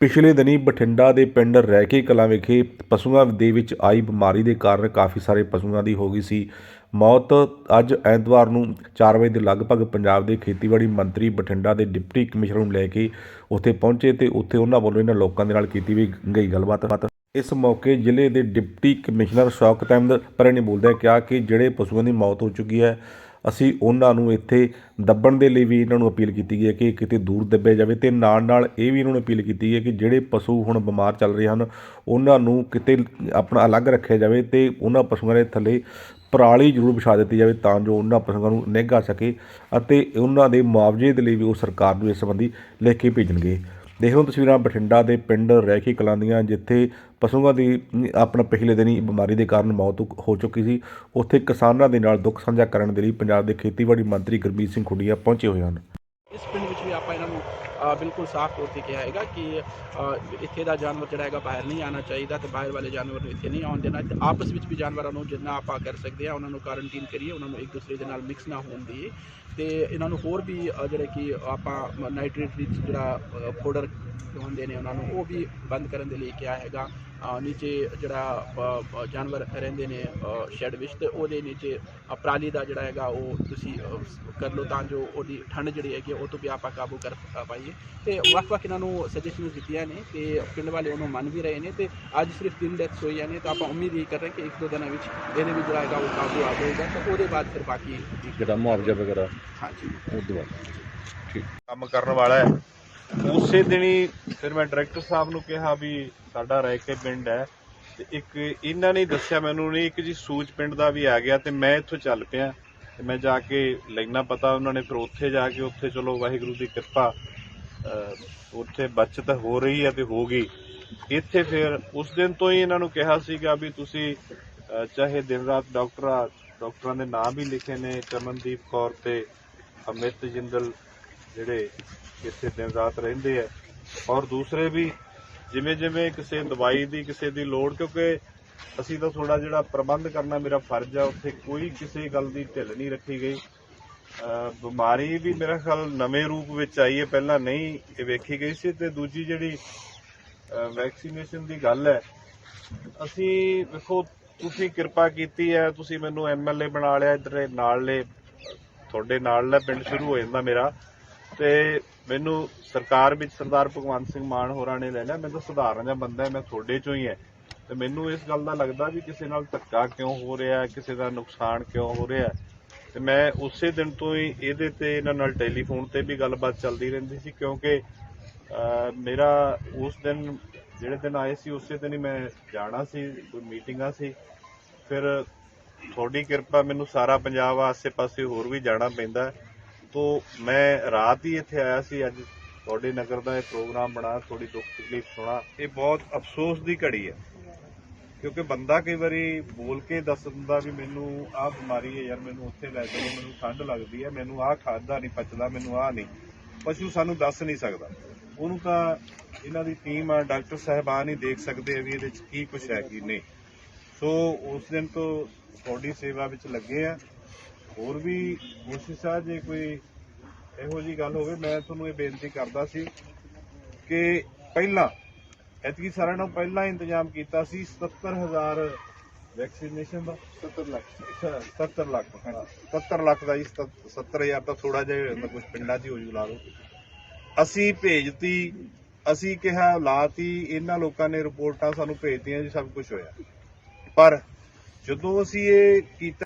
ਪਿਛਲੇ ਦਿਨੀ ਬਠਿੰਡਾ ਦੇ ਪਿੰਡ ਰੈਕੇ ਕਲਾਂ ਵਿਖੇ ਪਸ਼ੂਆਂ ਦੇ ਵਿੱਚ ਆਈ ਬਿਮਾਰੀ ਦੇ ਕਾਰਨ ਕਾਫੀ ਸਾਰੇ ਪਸ਼ੂਆਂ ਦੀ ਹੋ ਗਈ ਸੀ। ਮੌਤ ਅੱਜ ਐਤਵਾਰ ਨੂੰ 4 ਵਜੇ ਦੇ ਲਗਭਗ ਪੰਜਾਬ ਦੇ ਖੇਤੀਬਾੜੀ ਮੰਤਰੀ ਬਠਿੰਡਾ ਦੇ ਡਿਪਟੀ ਕਮਿਸ਼ਨਰ ਨੂੰ ਲੈ ਕੇ ਉੱਥੇ ਪਹੁੰਚੇ ਤੇ ਉੱਥੇ ਉਹਨਾਂ ਵੱਲੋਂ ਇਹਨਾਂ ਲੋਕਾਂ ਦੇ ਨਾਲ ਕੀਤੀ ਵੀ ਗਈ ਗੱਲਬਾਤ। ਇਸ ਮੌਕੇ ਜ਼ਿਲ੍ਹੇ ਦੇ ਡਿਪਟੀ ਕਮਿਸ਼ਨਰ ਸ਼ੌਕਤ ਅਹਿਮਦ ਪਰੇ ਨੇ ਬੋਲਦਿਆਂ ਕਿਹਾ ਕਿ ਜਿਹੜੇ ਪਸ਼ੂਆਂ ਦੀ ਮੌਤ ਹੋ ਚੁੱਕੀ ਹੈ ਅਸੀਂ ਉਹਨਾਂ ਨੂੰ ਇੱਥੇ ਦੱਬਣ ਦੇ ਲਈ ਵੀ ਇਹਨਾਂ ਨੂੰ ਅਪੀਲ ਕੀਤੀ ਗਈ ਹੈ ਕਿ ਕਿਤੇ ਦੂਰ ਦੱਬਿਆ ਜਾਵੇ ਤੇ ਨਾਲ ਨਾਲ ਇਹ ਵੀ ਇਹਨਾਂ ਨੂੰ ਅਪੀਲ ਕੀਤੀ ਹੈ ਕਿ ਜਿਹੜੇ ਪਸ਼ੂ ਹੁਣ ਬਿਮਾਰ ਚੱਲ ਰਹੇ ਹਨ, ਉਹਨਾਂ ਨੂੰ ਕਿਤੇ ਆਪਣਾ ਅਲੱਗ ਰੱਖਿਆ ਜਾਵੇ ਤੇ ਉਹਨਾਂ ਪਸ਼ੂਆਂ ਦੇ ਥੱਲੇ ਪਰਾਲੀ ਜ਼ਰੂਰ ਵਿਛਾ ਦਿੱਤੀ ਜਾਵੇ ਤਾਂ ਜੋ ਉਹਨਾਂ ਪਸ਼ੂਆਂ ਨੂੰ ਨਿੱਘਾ ਸਕੇ ਅਤੇ ਉਹਨਾਂ ਦੇ ਮੁਆਵਜ਼ੇ ਦੇ ਲਈ ਵੀ ਉਹ ਸਰਕਾਰ ਨੂੰ ਇਸ ਸੰਬੰਧੀ ਲਿਖ ਕੇ ਭੇਜਣਗੇ। ਦੇਖ ਲਓ ਤਸਵੀਰਾਂ ਬਠਿੰਡਾ ਦੇ ਪਿੰਡ ਰੈਖੀ ਕਲਾਂ ਦੀਆਂ, ਜਿੱਥੇ ਪਸ਼ੂਆਂ ਦੀ ਆਪਣਾ ਪਿਛਲੇ ਦਿਨੀ ਬਿਮਾਰੀ ਦੇ ਕਾਰਨ ਮੌਤ ਹੋ ਚੁੱਕੀ ਸੀ, ਉੱਥੇ ਕਿਸਾਨਾਂ ਦੇ ਨਾਲ ਦੁੱਖ ਸਾਂਝਾ ਕਰਨ ਦੇ ਲਈ ਪੰਜਾਬ ਦੇ ਖੇਤੀਬਾੜੀ ਮੰਤਰੀ ਗੁਰਮੀਤ ਸਿੰਘ ਖੁੱਡੀਆ ਪਹੁੰਚੇ ਹੋਏ ਹਨ। ਇਸ ਪਿੰਡ ਵਿੱਚ ਵੀ ਆਪਾਂ ਇਹਨਾਂ ਨੂੰ ਬਿਲਕੁਲ ਸਾਫ਼ ਤੌਰ ਤੇ ਕਿਹਾ ਹੈਗਾ ਕਿ ਇੱਥੇ ਦਾ ਜਾਨਵਰ ਜਿਹੜਾ ਹੈਗਾ ਬਾਹਰ ਨਹੀਂ ਆਉਣਾ ਚਾਹੀਦਾ ਤੇ ਬਾਹਰ ਵਾਲੇ ਜਾਨਵਰ ਨੂੰ ਇੱਥੇ ਨਹੀਂ ਆਉਣ ਦੇਣਾ। ਤੇ ਆਪਸ ਵਿੱਚ ਵੀ ਜਾਨਵਰਾਂ ਨੂੰ ਜਿੰਨਾ ਆਪਾਂ ਕਰ ਸਕਦੇ ਆ ਉਹਨਾਂ ਨੂੰ ਕੁਆਰੰਟੀਨ ਕਰੀਏ, ਉਹਨਾਂ ਨੂੰ ਇੱਕ ਦੂਸਰੇ ਦੇ ਨਾਲ ਮਿਕਸ ਨਾ ਹੋਣ ਦਈਏ। ਤੇ ਇਹਨਾਂ ਨੂੰ ਹੋਰ ਵੀ ਜਿਹੜੇ ਕਿ ਆਪਾਂ ਨਾਈਟ੍ਰੇਟ ਵਿੱਚ ਜਿਹੜਾ ਪਾਊਡਰ ਹੁੰਦੇ ਨੇ ਉਹਨਾਂ ਨੂੰ, ਉਹ ਵੀ ਬੰਦ ਕਰਨ ਦੇ ਲਈ ਕਿਹਾ ਹੈਗਾ। ਨੀਚੇ ਜਿਹੜਾ ਜਾਨਵਰ ਰਹਿੰਦੇ ਨੇ ਸ਼ੈੱਡ ਵਿੱਚ ਤੇ ਉਹਦੇ ਨੀਚੇ ਪਰਾਲੀ ਦਾ ਜਿਹੜਾ ਹੈਗਾ ਉਹ ਤੁਸੀਂ ਕਰ ਲਓ ਤਾਂ ਜੋ ਉਹਦੀ ਠੰਡ ਜਿਹੜੀ ਹੈਗੀ ਉਹ ਤੋਂ ਵੀ ਆਪਾਂ ਕਾਬੂ ਕਰ ਪਾਈਏ। ਤੇ ਵੱਖ-ਵੱਖ ਇਹਨਾਂ ਨੂੰ ਸੁਜੈਸ਼ਨਸ ਦਿੱਤੀਆਂ ਨੇ ਤੇ ਪਿੰਡ ਵਾਲੇ ਉਹਨੂੰ ਮੰਨ ਵੀ ਰਹੇ ਨੇ ਤੇ ਅੱਜ ਸਿਰਫ ਤਿੰਨ ਡੈਥਸ ਹੋਈਆਂ ਨੇ ਤਾਂ ਆਪਾਂ ਉਮੀਦ ਇਹ ਕਰ ਰਹੇ ਕਿ ਇੱਕ ਦੋ ਦਿਨਾਂ ਵਿੱਚ ਇਹਦੇ ਵੀ ਜਿਹੜਾ ਹੈਗਾ ਉਹ ਕਾਬੂ ਆ ਜਾਏਗਾ ਤਾਂ ਉਹਦੇ ਬਾਅਦ ਫਿਰ ਬਾਕੀ ਜਿਹੜਾ ਮੁਆਵਜ਼ਾ ਵਗੈਰਾ ਹਾਂਜੀ। ਉਹ ਤੋਂ ਬਾਅਦ। ਕੰਮ ਕਰਨ ਵਾਲਾ ਹੈ। ਉਸੇ ਦਿਨੀ ਫਿਰ ਮੈਂ ਡਾਇਰੈਕਟਰ ਸਾਹਿਬ ਨੂੰ ਕਿਹਾ ਵੀ ਸਾਡਾ ਰਹਿ ਕੇ ਪਿੰਡ ਹੈ ਤੇ ਇੱਕ ਇਹਨਾਂ ਨੇ ਦੱਸਿਆ ਮੈਨੂੰ ਨਹੀਂ ਇੱਕ ਜੀ ਸੂਚ ਪਿੰਡ ਦਾ ਵੀ ਆ ਗਿਆ ਤੇ ਮੈਂ ਇੱਥੋਂ ਚੱਲ ਪਿਆ। ਤੇ ਮੈਂ ਜਾ ਕੇ ਲੈਣਾ ਪਤਾ ਉਹਨਾਂ ਨੇ, ਫਿਰ ਉੱਥੇ ਜਾ ਕੇ ਉੱਥੇ ਚਲੋ ਵਾਹਿਗੁਰੂ ਦੀ ਕਿਰਪਾ ਉੱਥੇ ਬਚਤ ਹੋ ਰਹੀ ਹੈ ਤੇ ਹੋ ਗਈ। ਇੱਥੇ ਫਿਰ ਉਸ ਦਿਨ ਤੋਂ ਹੀ ਇਹਨਾਂ ਨੂੰ ਕਿਹਾ ਸੀਗਾ ਵੀ ਤੁਸੀਂ ਚਾਹੇ ਦਿਨ ਰਾਤ ਡਾਕਟਰਾਂ ਡਾਕਟਰਾਂ ਦੇ ਨਾਮ ਵੀ ਲਿਖੇ ਨੇ, ਚਮਨਦੀਪ ਕੌਰ ਤੇ ਅਮਿਤ ਜਿੰਦਲ ਜਿਹੜੇ ਇੱਥੇ ਦਿਨ ਰਾਤ ਰਹਿੰਦੇ ਆ। ਔਰ ਦੂਸਰੇ ਵੀ ਜਿਵੇਂ ਜਿਵੇਂ ਕਿਸੇ ਦਵਾਈ ਦੀ ਕਿਸੇ ਦੀ ਲੋੜ, ਕਿਉਂਕਿ ਅਸੀਂ ਤਾਂ ਥੋੜਾ ਜਿਹੜਾ ਪ੍ਰਬੰਧ ਕਰਨਾ ਮੇਰਾ ਫਰਜ਼ ਆ, ਉੱਥੇ ਕੋਈ ਕਿਸੇ ਗੱਲ ਦੀ ਢਿੱਲ ਨਹੀਂ ਰੱਖੀ ਗਈ। ਬਿਮਾਰੀ ਵੀ ਮੇਰਾ ਖਿਆਲ ਨਵੇਂ ਰੂਪ ਵਿੱਚ ਆਈ ਹੈ, ਪਹਿਲਾਂ ਨਹੀਂ ਇਹ ਵੇਖੀ ਗਈ ਸੀ ਤੇ ਦੂਜੀ ਜਿਹੜੀ ਵੈਕਸੀਨੇਸ਼ਨ ਦੀ ਗੱਲ ਹੈ, ਅਸੀਂ ਵੇਖੋ, ਤੁਸੀਂ ਕਿਰਪਾ ਕੀਤੀ ਹੈ, ਤੁਸੀਂ ਮੈਨੂੰ ਐਮਐਲਏ ਬਣਾ ਲਿਆ, ਇਧਰ ਨਾਲਲੇ ਤੁਹਾਡੇ ਨਾਲ ਨਾਲਲਾ ਪਿੰਡ ਸ਼ੁਰੂ ਹੋ ਜਾਂਦਾ ਮੇਰਾ। ਤੇ ਮੈਨੂੰ ਸਰਕਾਰ ਵਿੱਚ ਸਰਦਾਰ ਭਗਵੰਤ ਸਿੰਘ ਮਾਨ ਹੋਰਾਂ ਨੇ ਲੈ ਲਿਆ ਮੈਂ ਤਾਂ ਸਧਾਰਨ ਜਿਹਾ ਬੰਦਾ ਮੈਂ ਤੁਹਾਡੇ ਚੋਂ ਹੀ ਹੈ। ਤੇ ਮੈਨੂੰ ਇਸ ਗੱਲ ਦਾ ਲੱਗਦਾ ਵੀ ਕਿਸੇ ਨਾਲ ਧੱਕਾ ਕਿਉਂ ਹੋ ਰਿਹਾ ਕਿਸੇ ਦਾ ਨੁਕਸਾਨ ਕਿਉਂ ਹੋ ਰਿਹਾ ਹੈ। ਤੇ ਮੈਂ ਉਸੇ ਦਿਨ ਤੋਂ ਹੀ ਇਹਦੇ ਤੇ ਇਹਨਾਂ ਨਾਲ ਟੈਲੀਫੋਨ ਤੇ ਵੀ ਗੱਲਬਾਤ ਚੱਲਦੀ ਰਹਿੰਦੀ ਸੀ, ਕਿਉਂਕਿ ਮੇਰਾ ਉਸ ਦਿਨ, ਜਿਹੜੇ ਦਿਨ ਆਏ ਸੀ, ਉਸੇ ਦਿਨ ਹੀ ਮੈਂ ਜਾਣਾ ਸੀ, ਕੋਈ ਮੀਟਿੰਗਾਂ ਸੀ। ਫਿਰ ਤੁਹਾਡੀ ਕਿਰਪਾ, ਮੈਨੂੰ ਸਾਰਾ ਪੰਜਾਬ ਆਸੇ-ਪਾਸੇ ਹੋਰ ਵੀ ਜਾਣਾ ਪੈਂਦਾ ਤੋ ਮੈਂ ਰਾਤ ਹੀ ਇੱਥੇ ਆਇਆ ਸੀ, ਅੱਜ ਤੁਹਾਡੇ ਨਗਰ ਦਾ ਇਹ ਪ੍ਰੋਗਰਾਮ ਬਣਾ ਥੋੜੀ ਦੁੱਖ ਤਕਲੀਫ ਸੁਣਾ। ਇਹ ਬਹੁਤ ਅਫਸੋਸ ਦੀ ਘੜੀ ਹੈ, ਕਿਉਂਕਿ ਬੰਦਾ ਕਈ ਵਾਰੀ ਬੋਲ ਕੇ ਦੱਸ ਦਿੰਦਾ ਵੀ ਮੈਨੂੰ ਆਹ ਬਿਮਾਰੀ ਹੈ ਯਾਰ, ਮੈਨੂੰ ਉੱਥੇ ਲੈ ਜਾਓ, ਮੈਨੂੰ ਠੰਡ ਲੱਗਦੀ ਹੈ, ਮੈਨੂੰ ਆਹ ਖਾਦਾ ਨਹੀਂ ਪਚਦਾ, ਮੈਨੂੰ ਆਹ ਨਹੀਂ। ਪਸ਼ੂ ਸਾਨੂੰ ਦੱਸ ਨਹੀਂ ਸਕਦਾ। ਉਹਨੂੰ ਤਾਂ ਇਹਨਾਂ ਦੀ ਟੀਮ ਆ, ਡਾਕਟਰ ਸਾਹਿਬਾਨ ਹੀ ਦੇਖ ਸਕਦੇ ਵੀ ਇਹਦੇ ਚ ਕੀ ਕੁਝ ਹੈ, ਕੀ ਨਹੀਂ। ਸੋ ਉਸ ਦਿਨ ਤੋਂ ਤੁਹਾਡੀ ਸੇਵਾ ਵਿੱਚ ਲੱਗੇ ਆ। ਹੋਰ ਵੀ ਕੋਸ਼ਿਸ਼ ਆ ਜੇ ਕੋਈ ਇਹੋ ਜੀ ਗੱਲ ਹੋਵੇ ਮੈਂ ਤੁਹਾਨੂੰ ਇਹ ਬੇਨਤੀ ਕਰਦਾ ਸੀ ਕਿ ਪਹਿਲਾਂ ਐਤਕੀ ਸਾਰਿਆਂ ਨਾਲੋਂ ਪਹਿਲਾਂ ਇੰਤਜ਼ਾਮ ਕੀਤਾ ਸੀ 77000 ਵੈਕਸੀਨੇਸ਼ਨ ਦਾ। 70 ਲੱਖ। 70 ਲੱਖ ਹਾਂ। 70 ਲੱਖ ਦਾ ਜੀ 70000 ਤਾਂ ਥੋੜਾ ਜਿਹਾ ਕੁਝ ਪਿੰਡਾਂ 'ਚ ਹੀ ਹੋ ਜੂ ਲਾ ਲਓ। ਅਸੀਂ ਭੇਜਤੀ ਅਸੀਂ ਕਿਹਾ ਲਾਤੀ ਇਹਨਾਂ ਲੋਕਾਂ ਨੇ ਰਿਪੋਰਟਾਂ ਸਾਨੂੰ ਭੇਜਤੀਆਂ ਜੀ ਸਭ ਕੁਝ ਹੋਇਆ। ਪਰ ਜਦੋਂ ਅਸੀਂ ਇਹ ਕੀਤਾ